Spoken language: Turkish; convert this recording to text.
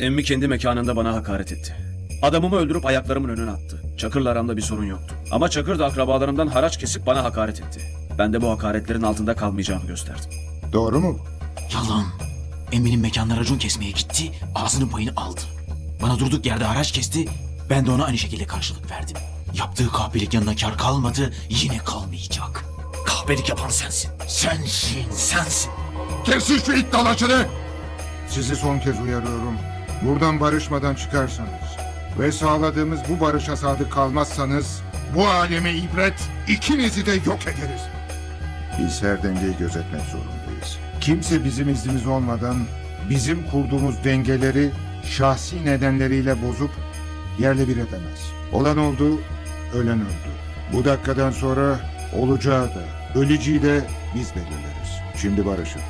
Emmi kendi mekanında bana hakaret etti. Adamımı öldürüp ayaklarımın önüne attı. Çakır'la aramda bir sorun yoktu. Ama Çakır da akrabalarımdan haraç kesip bana hakaret etti. Ben de bu hakaretlerin altında kalmayacağımı gösterdim. Doğru mu? Yalan. Emin'in mekanına racon kesmeye gitti, ağzının payını aldı. Bana durduk yerde haraç kesti, ben de ona aynı şekilde karşılık verdim. Yaptığı kahpelik yanına kar kalmadı, yine kalmayacak. Kahpelik yapan sensin. Sensin, sensin. Kesin şu it dalaşını! Sizi son kez uyarıyorum. Buradan barışmadan çıkarsanız ve sağladığımız bu barışa sadık kalmazsanız bu aleme ibret ikinizi de yok ederiz. Biz her dengeyi gözetmek zorundayız. Kimse bizim iznimiz olmadan bizim kurduğumuz dengeleri şahsi nedenleriyle bozup yerle bir edemez. Olan oldu, ölen öldü. Bu dakikadan sonra olacağı da, öleceği de biz belirleriz. Şimdi barışın.